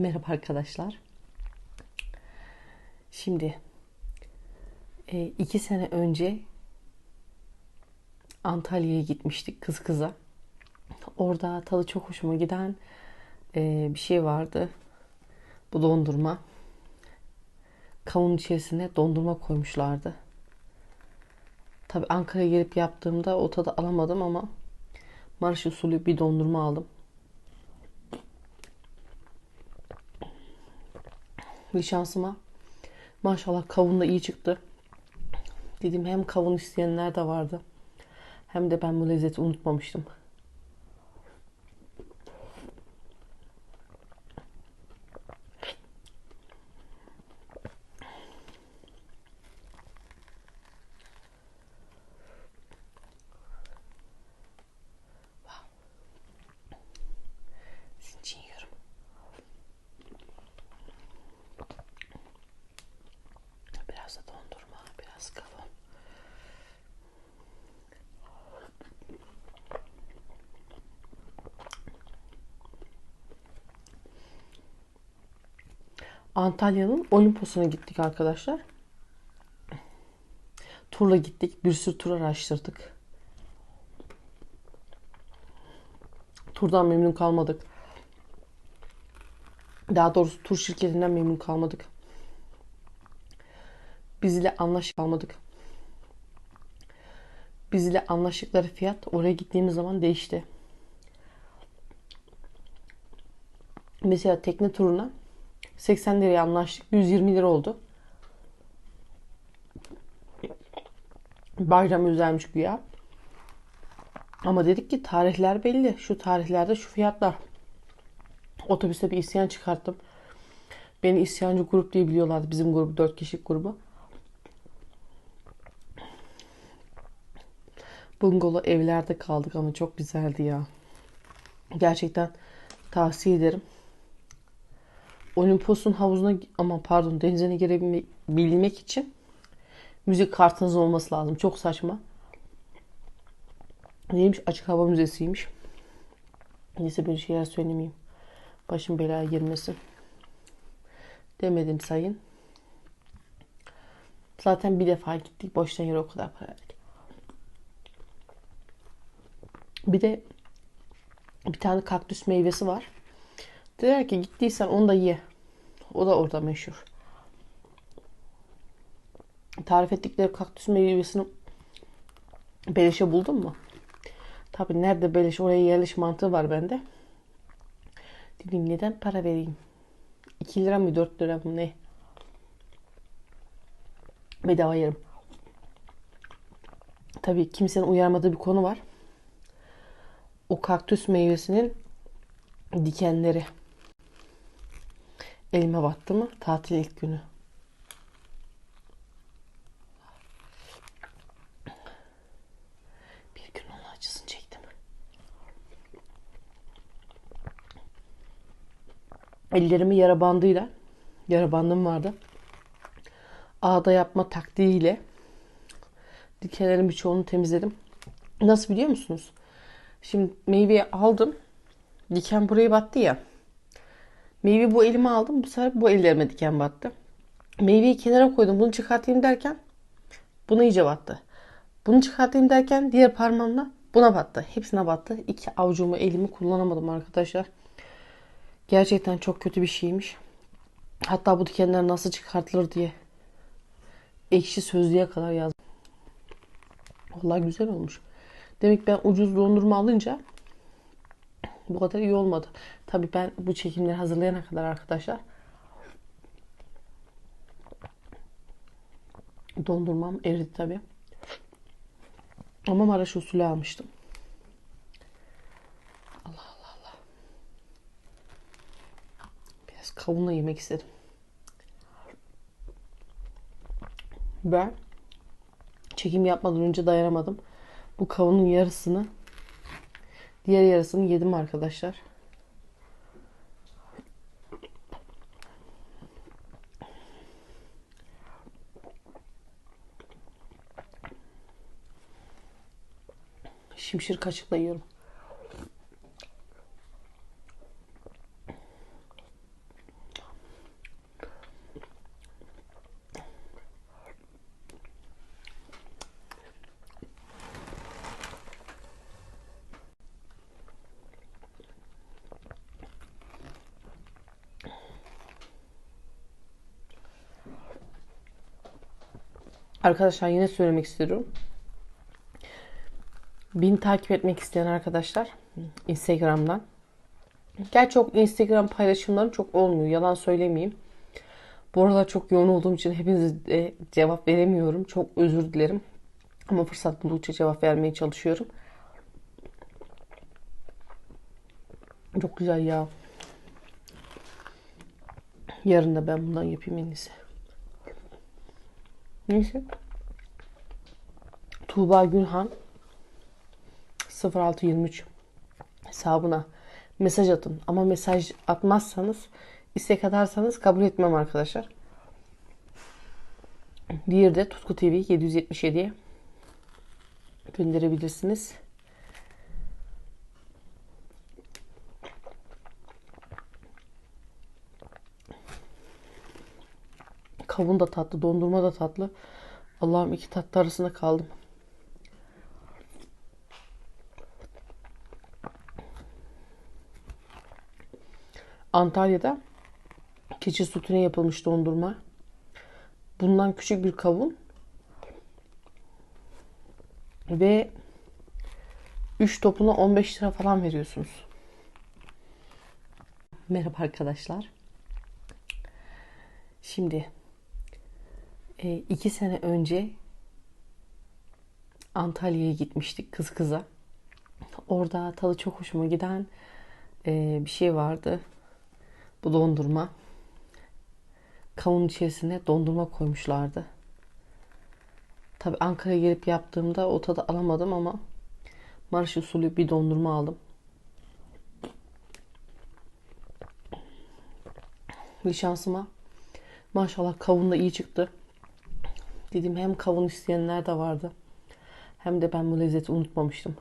Merhaba arkadaşlar. Şimdi e, iki sene önce Antalya'ya gitmiştik kız kıza. Orada tadı çok hoşuma giden e, bir şey vardı. Bu dondurma. Kavun içerisine dondurma koymuşlardı. Tabi Ankara'ya gelip yaptığımda o tadı alamadım ama Maraş usulü bir dondurma aldım. Bir şansıma maşallah kavun da iyi çıktı. Dedim hem kavun isteyenler de vardı. Hem de ben bu lezzeti unutmamıştım. Sizin için yiyorum. Biraz da dondurma, biraz kavun. Antalya'nın Olimpos'una gittik arkadaşlar. Turla gittik. Bir sürü tur araştırdık. Turdan memnun kalmadık. Daha doğrusu tur şirketinden memnun kalmadık. Biz ile anlaşık kalmadık. Biz ile anlaştıkları fiyat oraya gittiğimiz zaman değişti. Mesela tekne turuna 80 liraya anlaştık. 120 lira oldu. Bayram özelmiş güya. Ama dedik ki tarihler belli. Şu tarihlerde şu fiyatlar. Otobüste bir isyan çıkarttım. Beni isyancı grup diye biliyorlardı. Bizim grubu 4 kişilik grubu. Bungalow evlerde kaldık ama çok güzeldi ya. Gerçekten tavsiye ederim. Olimpos'un havuzuna ama pardon denizine girebilmek için müzik kartınız olması lazım. Çok saçma. Neymiş? Açık hava müzesiymiş. Neyse bir şeyler söylemeyeyim. Başım belaya girmesin. Demedim sayın. Zaten bir defa gittik. Boştan yere o kadar para verdik. Bir de bir tane kaktüs meyvesi var. Dediler ki gittiysen onu da ye. O da orada meşhur. Tarif ettikleri kaktüs meyvesini beleşe buldun mu? Tabi nerede beleş oraya yerleş mantığı var bende. Dedim neden para vereyim? 2 lira mı 4 lira mı ne? Bedava yerim. Tabii kimsenin uyarmadığı bir konu var. O kaktüs meyvesinin dikenleri elime battı mı tatil ilk günü. Bir gün onun acısını çektim. Ellerimi yara bandıyla, yara bandım vardı. Ağda yapma taktiğiyle dikenlerin birçoğunu temizledim. Nasıl biliyor musunuz? Şimdi meyveyi aldım. Diken buraya battı ya. Meyve bu elime aldım. Bu sefer bu ellerime diken battı. Meyveyi kenara koydum. Bunu çıkartayım derken buna iyice battı. Bunu çıkartayım derken diğer parmağımla buna battı. Hepsine battı. İki avucumu elimi kullanamadım arkadaşlar. Gerçekten çok kötü bir şeymiş. Hatta bu dikenler nasıl çıkartılır diye ekşi sözlüğe kadar yazdım. Vallahi güzel olmuş. Demek ben ucuz dondurma alınca bu kadar iyi olmadı. Tabii ben bu çekimleri hazırlayana kadar arkadaşlar dondurmam eridi tabii. Ama Maraş usulü almıştım. Allah Allah Allah. Biraz kavunla yemek istedim. Ben çekim yapmadan önce dayanamadım. Bu kavunun yarısını diğer yarısını yedim arkadaşlar. Şimşir kaşıkla yiyorum. Arkadaşlar yine söylemek istiyorum. Beni takip etmek isteyen arkadaşlar Instagram'dan. Gerçi çok Instagram paylaşımlarım çok olmuyor. Yalan söylemeyeyim. Bu aralar çok yoğun olduğum için hepinize cevap veremiyorum. Çok özür dilerim. Ama fırsat buldukça cevap vermeye çalışıyorum. Çok güzel ya. Yarın da ben bundan yapayım en iyisi. Neyse. Tuğba Günhan 0623 hesabına mesaj atın. Ama mesaj atmazsanız istek atarsanız kabul etmem arkadaşlar. Diğeri de Tutku TV 777'ye gönderebilirsiniz. Kavun da tatlı, dondurma da tatlı. Allah'ım iki tatlı arasında kaldım. Antalya'da keçi sütüne yapılmış dondurma. Bundan küçük bir kavun ve 3 topuna 15 lira falan veriyorsunuz. Merhaba arkadaşlar. Şimdi e, iki sene önce Antalya'ya gitmiştik kız kıza. Orada tadı çok hoşuma giden e, bir şey vardı. Bu dondurma. Kavun içerisine dondurma koymuşlardı. Tabi Ankara'ya gelip yaptığımda o tadı alamadım ama Maraş usulü bir dondurma aldım. Bir şansıma maşallah kavun da iyi çıktı. Dedim hem kavun isteyenler de vardı. Hem de ben bu lezzeti unutmamıştım.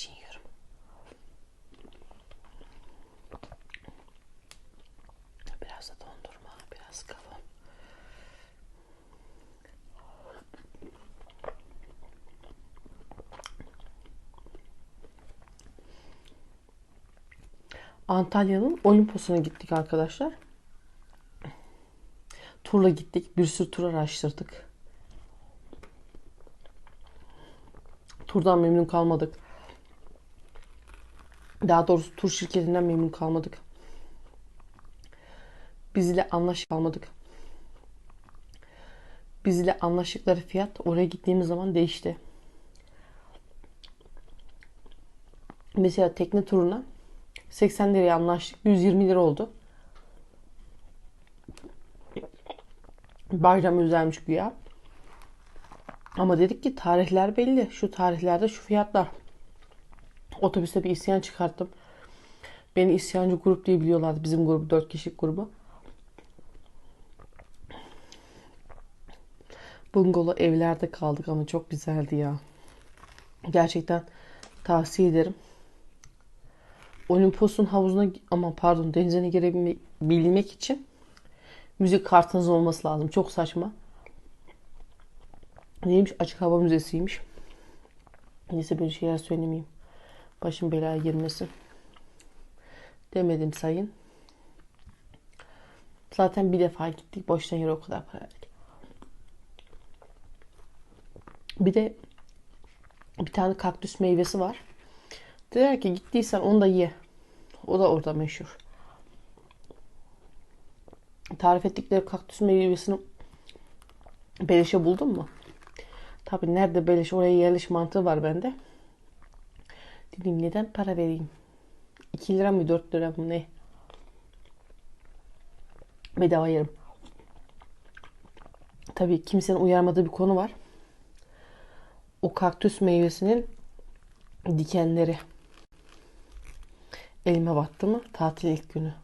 için yiyorum. Biraz da dondurma, biraz kavun. Antalya'nın Olimpos'una gittik arkadaşlar. Turla gittik. Bir sürü tur araştırdık. Turdan memnun kalmadık. Daha doğrusu tur şirketinden memnun kalmadık. Biz ile anlaşık kalmadık. Biz ile anlaştıkları fiyat oraya gittiğimiz zaman değişti. Mesela tekne turuna 80 liraya anlaştık. 120 lira oldu. Bayram özelmiş güya. Ama dedik ki tarihler belli. Şu tarihlerde şu fiyatlar. Otobüste bir isyan çıkarttım. Beni isyancı grup diye biliyorlardı. Bizim grubu 4 kişilik grubu. Bungalow evlerde kaldık ama çok güzeldi ya. Gerçekten tavsiye ederim. Olimpos'un havuzuna ama pardon denizine girebilmek için müzik kartınız olması lazım. Çok saçma. Neymiş? Açık hava müzesiymiş. Neyse bir şeyler söylemeyeyim. Başım belaya girmesin. Demedim sayın. Zaten bir defa gittik. Boştan yere o kadar para verdik. Bir de bir tane kaktüs meyvesi var. Dediler ki gittiysen onu da ye. O da orada meşhur. Tarif ettikleri kaktüs meyvesini beleşe buldun mu? Tabi nerede beleş oraya yerleş mantığı var bende. Dedim neden para vereyim? 2 lira mı 4 lira mı ne? Bedava yerim. Tabii kimsenin uyarmadığı bir konu var. O kaktüs meyvesinin dikenleri. Elime battı mı? Tatil ilk günü.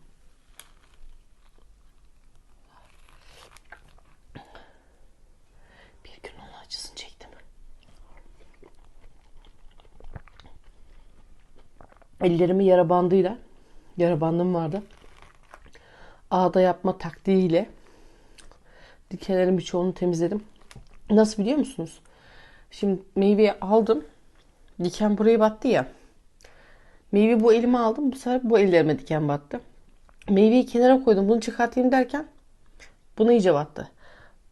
Bir gün onun acısını çektim. Ellerimi yara bandıyla, yara bandım vardı. Ağda yapma taktiğiyle Dikenlerin birçoğunu temizledim. Nasıl biliyor musunuz? Şimdi meyveyi aldım. Diken buraya battı ya. Meyve bu elime aldım. Bu sefer bu ellerime diken battı. Meyveyi kenara koydum. Bunu çıkartayım derken buna iyice battı.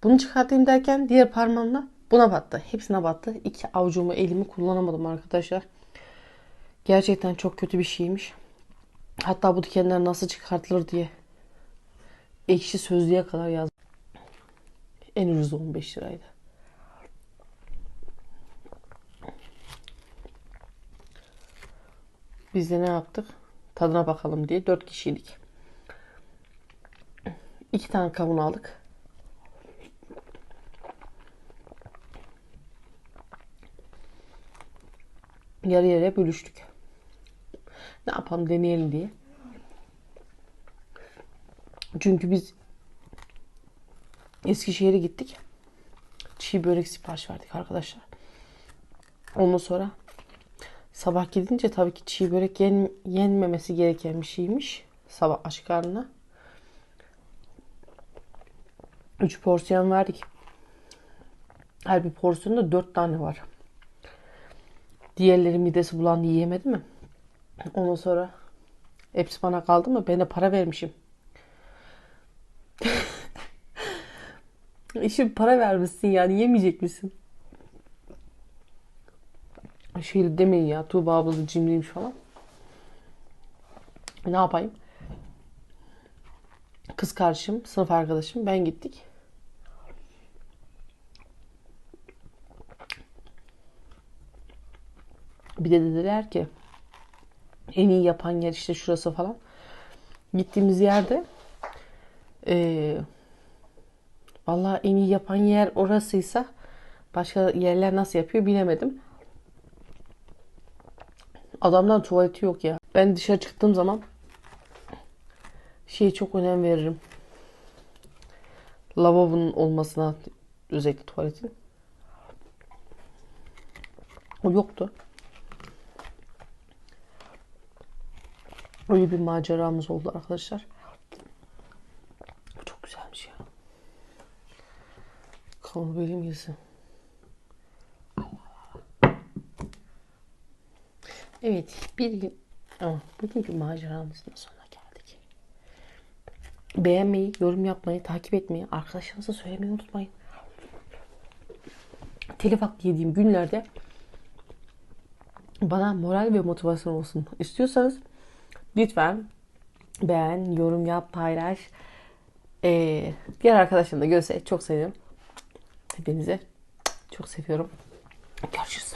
Bunu çıkartayım derken diğer parmağımla buna battı. Hepsine battı. İki avucumu elimi kullanamadım arkadaşlar. Gerçekten çok kötü bir şeymiş. Hatta bu dikenler nasıl çıkartılır diye ekşi sözlüğe kadar yazdım. En ucuz 15 liraydı. Biz de ne yaptık? Tadına bakalım diye 4 kişiydik. 2 tane kavun aldık. Yarı yarıya bölüştük. Ne yapalım deneyelim diye. Çünkü biz Eskişehir'e gittik. Çiğ börek sipariş verdik arkadaşlar. Ondan sonra sabah gidince tabii ki çiğ börek yen, yenmemesi gereken bir şeymiş. Sabah aç karnına. 3 porsiyon verdik. Her bir porsiyonda 4 tane var. Diğerleri midesi bulandı yiyemedi mi? Ondan sonra hepsi bana kaldı mı? Ben de para vermişim. İşin para vermişsin yani yemeyecek misin? Şey demeyin ya Tuğba abla da cimriymiş falan. Ne yapayım? Kız kardeşim, sınıf arkadaşım ben gittik. Bir de dediler ki en iyi yapan yer işte şurası falan. Gittiğimiz yerde eee Vallahi en iyi yapan yer orasıysa başka yerler nasıl yapıyor bilemedim. Adamdan tuvaleti yok ya. Ben dışarı çıktığım zaman şeye çok önem veririm. Lavabonun olmasına özellikle tuvaletin. O yoktu. Öyle bir maceramız oldu arkadaşlar. Çok güzelmiş ya. Kavunu böleyim yesin. Evet bir gün ama bugünkü maceramızın sonuna geldik. Beğenmeyi, yorum yapmayı, takip etmeyi, arkadaşlarınıza söylemeyi unutmayın. Telif hakkı yediğim günlerde bana moral ve motivasyon olsun istiyorsanız lütfen beğen, yorum yap, paylaş. Ee, diğer arkadaşlarım da görse çok sevinirim. Hepinize çok seviyorum. Görüşürüz.